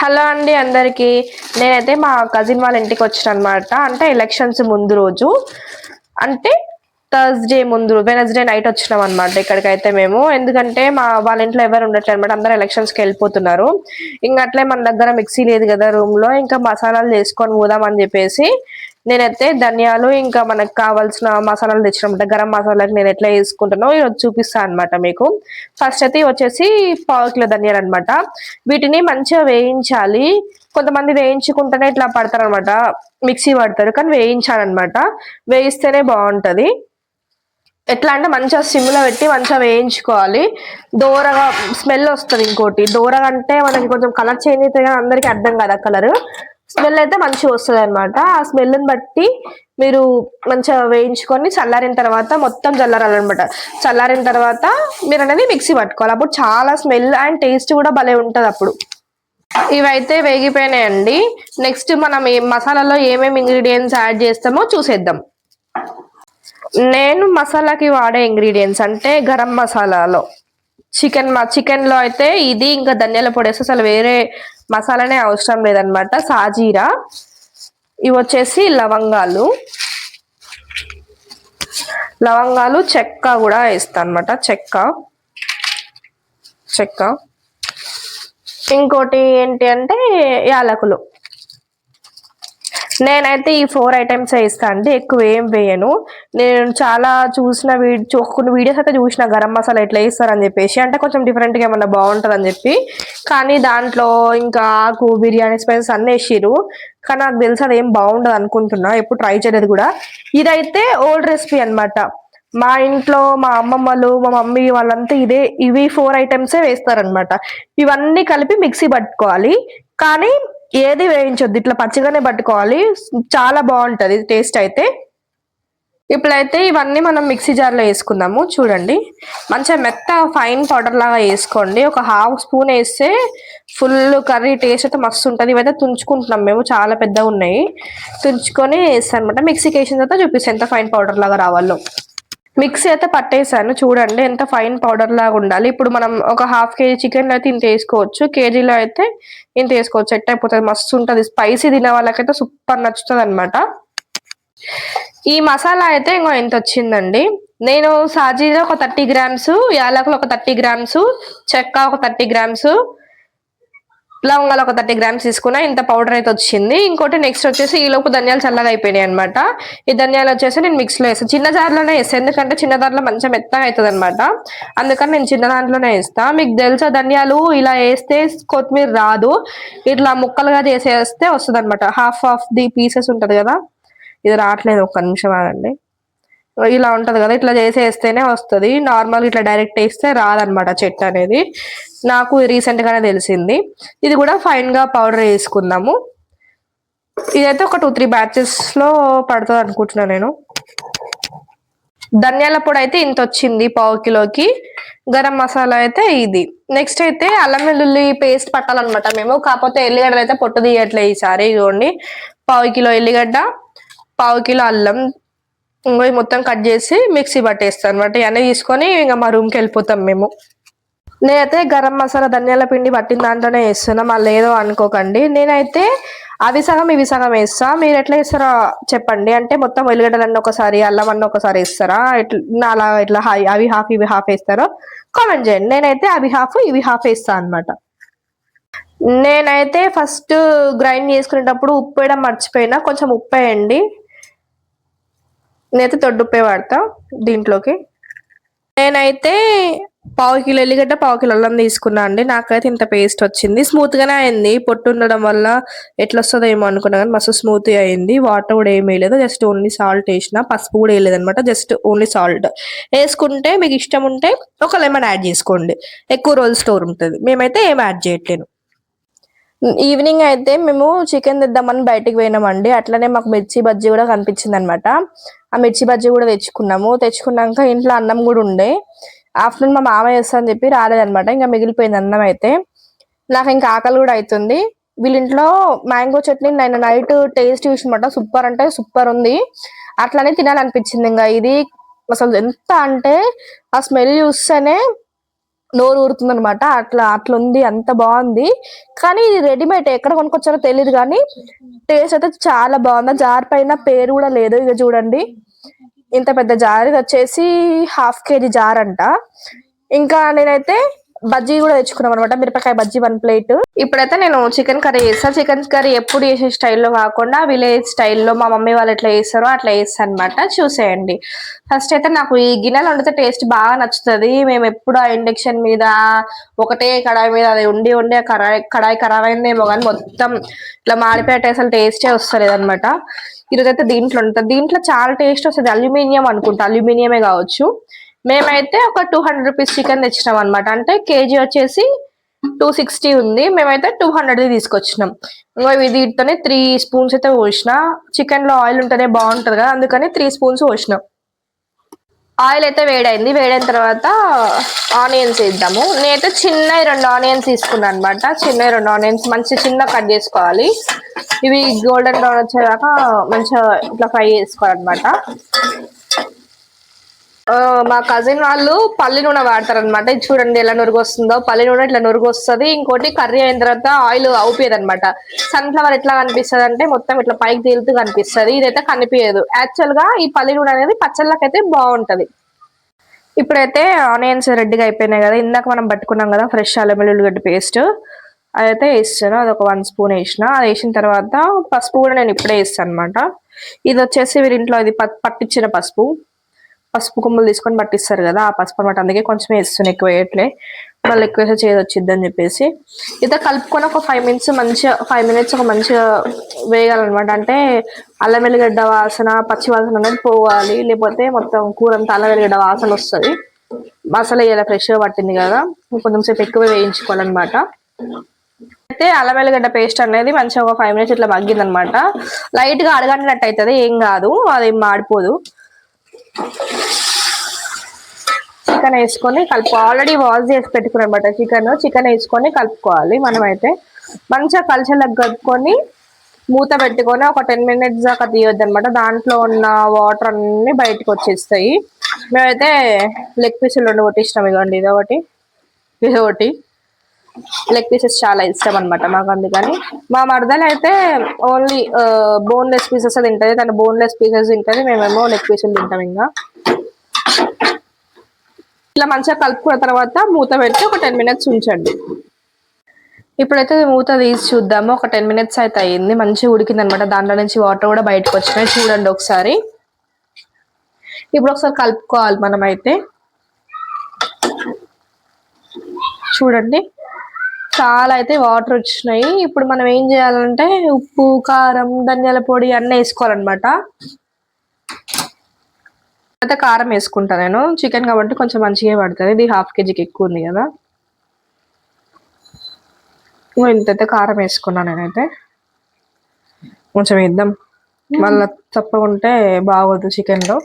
Hello అండి అందరికీ. నేనైతే మా కజిన్ వాళ్ళ ఇంటికి వచ్చిన అనమాట అంటే ఎలక్షన్స్ ముందు రోజు. అంటే థర్స్డే ముందు వెనస్డే నైట్ వచ్చినాం అనమాట ఇక్కడికైతే మేము. ఎందుకంటే మా వాళ్ళ ఇంట్లో ఎవరు ఉండట్లేదు అనమాట. అందరూ ఎలక్షన్స్కి వెళ్ళిపోతున్నారు. ఇంకా అట్లే మన దగ్గర మిక్సీ లేదు కదా రూమ్లో ఇంకా మసాలాలు చేసుకొని పోదామని చెప్పేసి నేనైతే ధనియాలు ఇంకా మనకు కావాల్సిన మసాలాలు తెచ్చినమాట గరం మసాలాకి నేను ఎట్లా వేసుకుంటానో ఈరోజు చూపిస్తాను అనమాట మీకు. ఫస్ట్ అయితే వచ్చేసి పావు కిలో ధనియాలు అనమాట వీటిని మంచిగా వేయించాలి. కొంతమంది వేయించుకుంటేనే ఇట్లా పడతారు అనమాట మిక్సీ పడతారు కానీ వేయించాలన్నమాట వేయిస్తేనే బాగుంటుంది. ఎట్లా అంటే మంచిగా సిమ్లో పెట్టి మంచిగా వేయించుకోవాలి. దూరగా స్మెల్ వస్తుంది ఇంకోటి. దూరగా అంటే మనకి కొంచెం కలర్ చేంజ్ అయితే కానీ అందరికీ అర్థం కదా కలరు కలర్. స్మెల్ అయితే మంచిగా వస్తుంది అనమాట ఆ స్మెల్ని బట్టి మీరు మంచిగా వేయించుకొని చల్లారిన తర్వాత మొత్తం చల్లారాలన్నమాట. చల్లారిన తర్వాత మీరు అనేది మిక్సీ పట్టుకోవాలి. అప్పుడు చాలా స్మెల్ అండ్ టేస్ట్ కూడా భలే ఉంటుంది అప్పుడు. ఇవైతే వేగిపోయినాయండి. నెక్స్ట్ మనం మసాలాలో ఏమేమి ఇంగ్రీడియంట్స్ యాడ్ చేస్తామో చూసేద్దాం. నేను మసాలాకి వాడే ఇంగ్రీడియంట్స్ అంటే గరం మసాలాలో. చికెన్ మా చికెన్లో అయితే ఇది ఇంకా ధనియాల పొడి వేస్తే అసలు వేరే మసాలానే అవసరం లేదనమాట సాజీరా. ఇవి వచ్చేసి లవంగాలు. లవంగాలు చెక్క కూడా వేస్తా అనమాట చెక్క. చెక్క. ఇంకోటి ఏంటి అంటే యాలకులు. నేనైతే ఈ ఫోర్ ఐటమ్స్ వేస్తా అండి. ఎక్కువ ఏం వేయను. నేను చాలా చూసిన కొన్ని వీడియోస్ అయితే చూసిన గరం మసాలా ఎట్లా వేస్తారని చెప్పేసి అంటే కొంచెం డిఫరెంట్గా ఏమన్నా బాగుంటుంది అని చెప్పి. కానీ దాంట్లో ఇంకా ఆకు బిర్యానీ స్పైసెస్ అన్నీ వేసిరు కానీ నాకు తెలిసి అది ఏం బాగుండదు అనుకుంటున్నా. ఎప్పుడు ట్రై చేయలేదు కూడా. ఇదైతే ఓల్డ్ రెసిపీ అనమాట మా ఇంట్లో మా అమ్మమ్మలు మా మమ్మీ వాళ్ళంతా ఇదే ఇవి ఫోర్ ఐటమ్సే వేస్తారనమాట ఇవన్నీ కలిపి మిక్సీ పట్టుకోవాలి. కానీ ఏది వేయించొద్దు ఇట్లా పచ్చిగానే పట్టుకోవాలి. చాలా బాగుంటుంది టేస్ట్ అయితే. ఇప్పుడైతే ఇవన్నీ మనం మిక్సీ జార్లో వేసుకుందాము చూడండి. మంచిగా మెత్త ఫైన్ పౌడర్ లాగా వేసుకోండి. ఒక హాఫ్ స్పూన్ వేస్తే ఫుల్ కర్రీ టేస్ట్ అయితే మస్తు ఉంటుంది. ఇవైతే తుంచుకుంటున్నాం మేము చాలా పెద్దగా ఉన్నాయి. తుంచుకొని వేస్తాను అనమాట మిక్సీకి వేసిన తర్వాత చూపిస్తాను ఎంత ఫైన్ పౌడర్ లాగా రావాలో. మిక్సీ అయితే పట్టేసాను చూడండి ఎంత ఫైన్ పౌడర్ లాగా ఉండాలి. ఇప్పుడు మనం ఒక హాఫ్ కేజీ చికెన్ అయితే ఇంత వేసుకోవచ్చు. కేజీలో అయితే ఇంత వేసుకోవచ్చు. ఎట్ అయిపోతుంది. మస్తు ఉంటుంది. స్పైసీ తినే వాళ్ళకైతే సూపర్ నచ్చుతుంది అనమాట ఈ మసాలా అయితే ఇంకో ఎంత వచ్చిందండి? నేను సాజీలో ఒక థర్టీ గ్రామ్స్ యాలకులు ఒక థర్టీ గ్రామ్స్ చెక్క ఒక థర్టీ గ్రామ్స్ లవంగాలు ఒక థర్టీ గ్రామ్స్ తీసుకున్నా ఇంత పౌడర్ అయితే వచ్చింది. ఇంకోటి నెక్స్ట్ వచ్చేసి ఈ లోపు ధనియాలు చల్లగా అయిపోయినాయి అనమాట ఈ ధనియాలు వచ్చేసి నేను మిక్స్లో వేస్తాను చిన్న జార్లోనే వేస్తాను ఎందుకంటే చిన్న దాంట్లో మంచిగా మెత్తగా అవుతుంది అనమాట అందుకని నేను చిన్న దాంట్లోనే వేస్తాను మీకు తెలుసా ధనియాలు ఇలా వేస్తే కొత్తిమీర రాదు. ఇట్లా ముక్కలుగా చేసేస్తే వస్తుంది అనమాట హాఫ్ ఆఫ్ ది పీసెస్ ఉంటుంది కదా. ఇది రావట్లేదు ఒక్క నిమిషం ఆగండి. ఇలా ఉంటది కదా ఇట్లా చేసేస్తేనే వస్తుంది. నార్మల్ ఇట్లా డైరెక్ట్ వేస్తే రాదనమాట చెట్టు అనేది. నాకు రీసెంట్ గానే తెలిసింది. ఇది కూడా ఫైన్గా పౌడర్ వేసుకుందాము. ఇదైతే ఒక టూ త్రీ బ్యాచెస్లో పడుతుంది అనుకుంటున్నాను నేను. ధనియాల పొడి అయితే ఇంత వచ్చింది పావు కిలోకి. గరం మసాలా అయితే ఇది. నెక్స్ట్ అయితే అల్లం వెల్లుల్లి పేస్ట్ పట్టాలన్నమాట మేము. కాకపోతే ఎల్లిగడ్డలు అయితే పొట్టు తీయట్లే ఈసారి ఇదిగోండి. పావు కిలో ఎల్లిగడ్డ పావు కిలో అల్లం ఇంకో మొత్తం కట్ చేసి మిక్సీ పట్టేస్తాను అనమాట. ఇవన్నీ తీసుకొని ఇంకా మా రూమ్కి వెళ్ళిపోతాం మేము. నేనైతే గరం మసాలా ధనియాల పిండి పట్టిన దాంట్లోనే వేస్తున్నా మళ్ళీ ఏదో అనుకోకండి. నేనైతే అవి సగం ఇవి సగం వేస్తా. మీరు ఎట్లా వేస్తారో చెప్పండి. అంటే మొత్తం వెల్లిగడ్డలన్నీ ఒకసారి అల్లం అన్న ఒకసారి వేస్తారా? ఎట్లా అలా ఇట్లా అవి హాఫ్ ఇవి హాఫ్ వేస్తారో కామెంట్ చేయండి. నేనైతే అవి హాఫ్ ఇవి హాఫ్ వేస్తా అనమాట. నేనైతే ఫస్ట్ గ్రైండ్ చేసుకునేటప్పుడు ఉప్పు వేయడం మర్చిపోయినా కొంచెం ఉప్పు వేయండి. నేనైతే తొడ్డుప్పే వాడతా దీంట్లోకి. నేనైతే పావు కిలో ఎల్లిగడ్డ పావు కిలో అల్లం తీసుకున్నా అండి. నాకైతే ఇంత పేస్ట్ వచ్చింది. స్మూత్గానే అయింది. పొట్టు ఉండడం వల్ల ఎట్లా వస్తుందో ఏమో అనుకున్నా కానీ మస్తు స్మూత్ అయింది. వాటర్ కూడా ఏమీ వేయలేదు. జస్ట్ ఓన్లీ సాల్ట్ వేసిన. పసుపు కూడా వేయలేదు అనమాట జస్ట్ ఓన్లీ సాల్ట్ వేసుకుంటే మీకు ఇష్టం ఉంటే ఒక లెమన్ యాడ్ చేసుకోండి. ఎక్కువ రోజులు స్టోర్ ఉంటుంది. మేమైతే ఏం యాడ్ చేయట్లేను ఈవినింగ్ అయితే మేము చికెన్ తెద్దామని బయటికి పోయినామండి. అట్లనే మాకు మిర్చి బజ్జీ కూడా కనిపించింది అనమాట ఆ మిర్చి బజ్జీ కూడా తెచ్చుకున్నాము. తెచ్చుకున్నాక ఇంట్లో అన్నం కూడా ఉండే. ఆఫ్టర్నూన్ మా మామ చేస్తా అని చెప్పి రాలేదనమాట ఇంకా మిగిలిపోయింది అన్నం అయితే. నాకు ఇంకా ఆకలి కూడా అవుతుంది వీళ్ళింట్లో మ్యాంగో చట్నీ నేను నైట్ టేస్ట్ చూసినమాట. సూపర్ అంటే సూపర్ ఉంది. అట్లనే తినాలనిపించింది ఇంకా. ఇది అసలు ఎంత అంటే ఆ స్మెల్ చూస్తేనే నోరు ఊరుతుంది అనమాట అట్లా అట్లా ఉంది అంత బాగుంది. కానీ ఇది రెడీమేడ్ ఎక్కడ కొనుక్కొచ్చారో తెలియదు కానీ టేస్ట్ అయితే చాలా బాగుంది. జార్ పైన పేరు కూడా లేదు. ఇక చూడండి. ఇంత పెద్ద జార్. ఇది వచ్చేసి హాఫ్ కేజీ జార్ అంట. ఇంకా నేనైతే బజ్జీ కూడా తెచ్చుకున్నాం అనమాట మిరపకాయ బజ్జీ వన్ ప్లేట్. ఇప్పుడైతే నేను చికెన్ కర్రీ చేస్తాను చికెన్ కర్రీ ఎప్పుడు చేసే స్టైల్లో కాకుండా విలేజ్ స్టైల్లో మా మమ్మీ వాళ్ళు ఎట్లా చేస్తారో అట్లా చేస్తాను అనమాట చూసేయండి. ఫస్ట్ అయితే నాకు ఈ గిన్నెలో వండితే టేస్ట్ బాగా నచ్చుతుంది. మేము ఎప్పుడు ఆ ఇండక్షన్ మీద ఒకటే కడాయి మీద అది ఉండి ఉండి ఆ కడాయి కడాయి ఖరాబ్ అయిందేమో కానీ మొత్తం ఇట్లా మాడిపోయేట అసలు టేస్టే వస్తలేదు అనమాట ఈరోజైతే అయితే దీంట్లో ఉంటుంది దీంట్లో చాలా టేస్ట్ వస్తుంది. అల్యూమినియం అనుకుంటా. అల్యూమినియమే కావచ్చు. మేమైతే ఒక టూ హండ్రెడ్ రూపీస్ చికెన్ తెచ్చినాం అనమాట అంటే కేజీ వచ్చేసి టూ సిక్స్టీ ఉంది. మేమైతే టూ హండ్రెడ్ది తీసుకొచ్చినాం. ఇంకో వీటితోనే త్రీ స్పూన్స్ అయితే పోసిన. చికెన్లో ఆయిల్ ఉంటేనే బాగుంటుంది కదా అందుకని త్రీ స్పూన్స్ పోసినాం. ఆయిల్ అయితే వేడైంది. వేడైన తర్వాత ఆనియన్స్ వేద్దాము. నేనైతే చిన్న రెండు ఆనియన్స్ తీసుకున్నాను అనమాట చిన్న రెండు ఆనియన్స్ మంచి చిన్న కట్ చేసుకోవాలి. ఇవి గోల్డెన్ బ్రౌన్ వచ్చేదాకా మంచిగా ఇట్లా ఫ్రై చేసుకోవాలన్నమాట. మా కజిన్ వాళ్ళు పల్లి నూనె వాడతారు అనమాట ఇది చూడండి ఎలా నురుగు వస్తుందో పల్లి నూనె ఇట్లా నురుగు వస్తుంది ఇంకోటి కర్రీ అయిన తర్వాత ఆయిల్ అవుపేది అనమాట సన్ఫ్లవర్ ఎట్లా కనిపిస్తుంది అంటే మొత్తం ఇట్లా పైకి తేలుతూ కనిపిస్తుంది. ఇదైతే కనిపించదు యాక్చువల్గా ఈ పల్లి నూనె అనేది పచ్చళ్ళకైతే బాగుంటది. ఇప్పుడైతే ఆనియన్స్ రెడ్గా అయిపోయినాయి కదా. ఇందాక మనం పట్టుకున్నాం కదా ఫ్రెష్ అల్లం ఉల్లిగడ్డ పేస్ట్. అదైతే వేస్తాను. అది ఒక వన్ స్పూన్ వేసిన. అది వేసిన తర్వాత పసుపు కూడా నేను ఇప్పుడే వేస్తాను అనమాట ఇది వచ్చేసి వీరి ఇంట్లో ఇది పట్టించిన పసుపు. పసుపు కొమ్మలు తీసుకొని పట్టిస్తారు కదా ఆ పసుపు అనమాట అందుకే కొంచెం వేస్తున్నాను ఎక్కువ వేయట్లే. మళ్ళీ ఎక్కువ వేస్తే చేదు వచ్చింది అని చెప్పేసి. ఇతర కలుపుకొని ఒక ఫైవ్ మినిట్స్ మంచిగా ఫైవ్ మినిట్స్ ఒక మంచిగా వేయాలన్నమాట. అంటే అల్లం వెల్లిగడ్డ వాసన పచ్చి వాసన అనేది పోవాలి. లేకపోతే మొత్తం కూర అంతా అల్లం వెల్లిగడ్డ వాసన వస్తుంది. మసాలా ఇలా ఫ్రెష్గా పట్టింది కదా. కొంచెం సేపు ఎక్కువ వేయించుకోవాలన్నమాట. అయితే అల్లం వెల్లిగడ్డ పేస్ట్ అనేది మంచిగా ఒక ఫైవ్ మినిట్స్ ఇట్లా మగ్గింది అనమాట లైట్ అవుతుంది ఏం కాదు. అది మాడిపోదు. చికెన్ వేసుకొని కలుపు ఆల్రెడీ వాష్ చేసి పెట్టుకున్నాం అనమాట చికెన్ చికెన్ వేసుకొని కలుపుకోవాలి మనమైతే. మంచిగా కలిసేలాగా కలుపుకొని మూత పెట్టుకొని ఒక టెన్ మినిట్స్ దాకా తీయొద్దు అనమాట దాంట్లో ఉన్న వాటర్ అన్ని బయటకు వచ్చేస్తాయి. మేమైతే లెగ్ పీసులు రెండు కొట్టించినాం ఇవ్వండి ఇది ఒకటి ఒకటి లెగ్ పీసెస్ చాలా ఇష్టం అనమాట మాకు అందుకని. మా మరదలు అయితే ఓన్లీ బోన్లెస్ పీసెస్ తింటది. తను బోన్లెస్ పీసెస్ తింటది. మేమేమో లెగ్ పీసులు తింటాం ఇంకా. ఇట్లా మంచిగా కలుపుకున్న తర్వాత మూత పెట్టి ఒక టెన్ మినిట్స్ ఉంచండి. ఇప్పుడైతే మూత తీసి చూద్దాము. ఒక టెన్ మినిట్స్ అయితే అయ్యింది. మంచిగా ఉడికింది అనమాట దాంట్లో నుంచి వాటర్ కూడా బయటకు వచ్చినాయి. చూడండి ఒకసారి. ఇప్పుడు ఒకసారి కలుపుకోవాలి మనం అయితే చూడండి. చాలా అయితే వాటర్ వచ్చినాయి. ఇప్పుడు మనం ఏం చేయాలంటే ఉప్పు కారం ధనియాల పొడి అన్నీ వేసుకోవాలన్నమాట. అయితే కారం వేసుకుంటాను నేను. చికెన్ కాబట్టి కొంచెం మంచిగా పడుతుంది. ఇది హాఫ్ కేజీకి ఎక్కువ ఉంది కదా. ఇంత ఇంతైతే కారం వేసుకున్నాను నేనైతే. కొంచెం వేద్దాం. మళ్ళీ తప్పకుంటే బాగోదు చికెన్లో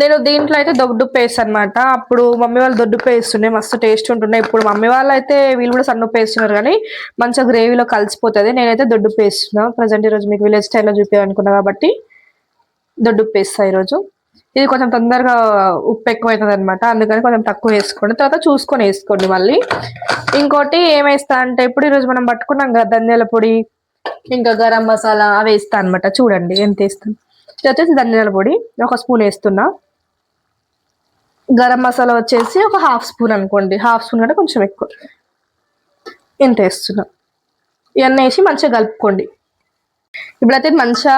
నేను దీంట్లో అయితే దొడ్డు పేస్ట్ అనమాట అప్పుడు మమ్మీ వాళ్ళు దొడ్డు పేస్తుండే మస్తు టేస్ట్ ఉంటుండే. ఇప్పుడు మమ్మీ వాళ్ళు అయితే వీళ్ళు కూడా సన్ను వేస్తున్నారు కానీ మంచిగా గ్రేవీలో కలిసిపోతుంది. నేనైతే దొడ్డు పేస్తున్నా ప్రజెంట్ ఈరోజు మీకు విలేజ్ స్టైల్లో చూపించాలనుకున్నా కాబట్టి దొడ్డు వేస్తా ఈరోజు. ఇది కొంచెం తొందరగా ఉప్పు ఎక్కువ అవుతుంది అనమాట అందుకని కొంచెం తక్కువ వేసుకోండి. తర్వాత చూసుకొని వేసుకోండి మళ్ళీ. ఇంకోటి ఏమేస్తా అంటే ఇప్పుడు ఈరోజు మనం పట్టుకున్నాం కదా ధనియాల పొడి. ఇంకా గరం మసాలా అవి వేస్తాను అనమాట చూడండి ఎంత వేస్తాను. ఇది వచ్చేసి ధనియాల పొడి. ఒక స్పూన్ వేస్తున్నా. గరం మసాలా వచ్చేసి ఒక హాఫ్ స్పూన్ అనుకోండి. హాఫ్ స్పూన్ కంటే కొంచెం ఎక్కువ. ఇంత వేస్తున్నా. ఇవన్నీ వేసి మంచిగా కలుపుకోండి. ఇప్పుడైతే మంచిగా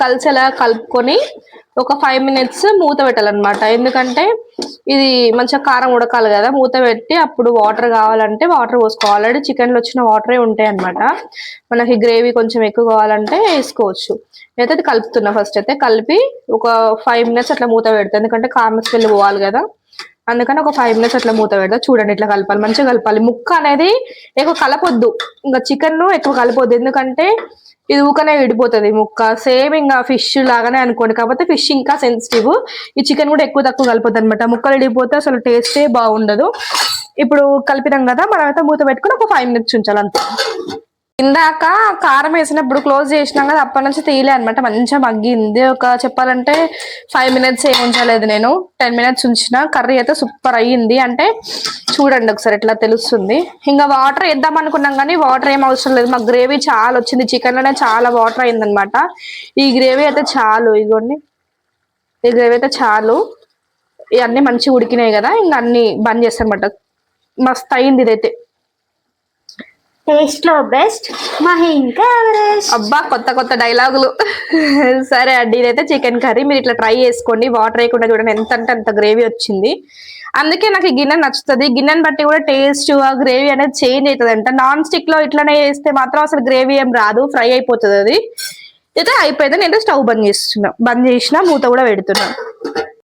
కలిసేలా కలుపుకొని ఒక ఫైవ్ మినిట్స్ మూత పెట్టాలన్నమాట. ఎందుకంటే ఇది మంచిగా కారం ఉడకాలి కదా మూత పెట్టి అప్పుడు వాటర్ కావాలంటే వాటర్ పోసుకోవాలి. ఆల్రెడీ చికెన్లో వచ్చిన వాటరే ఉంటాయి అనమాట మనకి గ్రేవీ కొంచెం ఎక్కువ కావాలంటే వేసుకోవచ్చు. అయితే అది కలుపుతున్నా ఫస్ట్ అయితే. కలిపి ఒక ఫైవ్ మినిట్స్ అట్లా మూత పెడతా. ఎందుకంటే కారం స్మెల్ పోవాలి కదా. అందుకని ఒక ఫైవ్ మినిట్స్ అట్లా మూత పెడతా. చూడండి ఇట్లా కలపాలి. మంచిగా కలపాలి. ముక్క అనేది ఎక్కువ కలపొద్దు. ఇంకా చికెన్ ఎక్కువ కలపొద్దు. ఎందుకంటే ఇది ఊకనే విడిపోతుంది ముక్క. సేమ్ ఇంకా ఫిష్ లాగానే అనుకోండి. కాకపోతే ఫిష్ ఇంకా సెన్సిటివ్ ఈ చికెన్ కూడా ఎక్కువ తక్కువ కలపొద్దు అనమాట ముక్కలు విడిపోతే అసలు టేస్టే బాగుండదు. ఇప్పుడు కలిపినాం కదా మనం అయితే మూత పెట్టుకుని ఒక ఫైవ్ మినిట్స్ ఉంచాలి అంతే. ఇందాక కారం వేసినప్పుడు క్లోజ్ చేసినాం కదా అప్పటి నుంచి తీయలే అనమాట మంచిగా మగ్గింది. ఒక చెప్పాలంటే ఫైవ్ మినిట్స్ ఏం ఉంచలేదు నేను. టెన్ మినిట్స్ ఉంచిన. కర్రీ అయితే సూపర్ అయ్యింది. అంటే చూడండి ఒకసారి ఎట్లా తెలుస్తుంది. ఇంకా వాటర్ వేద్దాం అనుకున్నాం కానీ వాటర్ ఏం అవసరం లేదు. మాకు గ్రేవీ చాలా వచ్చింది. చికెన్లోనే చాలా వాటర్ అయింది అనమాట ఈ గ్రేవీ అయితే చాలు. ఇదిగోండి ఈ గ్రేవీ అయితే చాలు. ఇవన్నీ మంచిగా ఉడికినాయి కదా. ఇంకా అన్ని బంద్ చేస్తాను అనమాట మస్తు అయింది ఇదైతే. టేస్ట్లో బెస్ట్ మహి ఇంకా ఎవరెస్ట్ అబ్బా కొత్త కొత్త డైలాగులు సరే అండి ఇదైతే చికెన్ కర్రీ మీరు ఇట్లా ట్రై చేసుకోండి. వాటర్ వేయకుండా చూడండి ఎంత అంటే అంత గ్రేవీ వచ్చింది. అందుకే నాకు ఈ గిన్నె నచ్చుతుంది. గిన్నెని బట్టి కూడా టేస్ట్ ఆ గ్రేవీ అనేది చేంజ్ అవుతుంది. అంట నాన్ స్టిక్లో ఇట్లానే వేస్తే మాత్రం అసలు గ్రేవీ ఏం రాదు. ఫ్రై అయిపోతుంది అది. అయితే అయిపోయింది. నేను స్టవ్ బంద్ చేస్తున్నా. బంద్ చేసిన మూత కూడా పెడుతున్నా.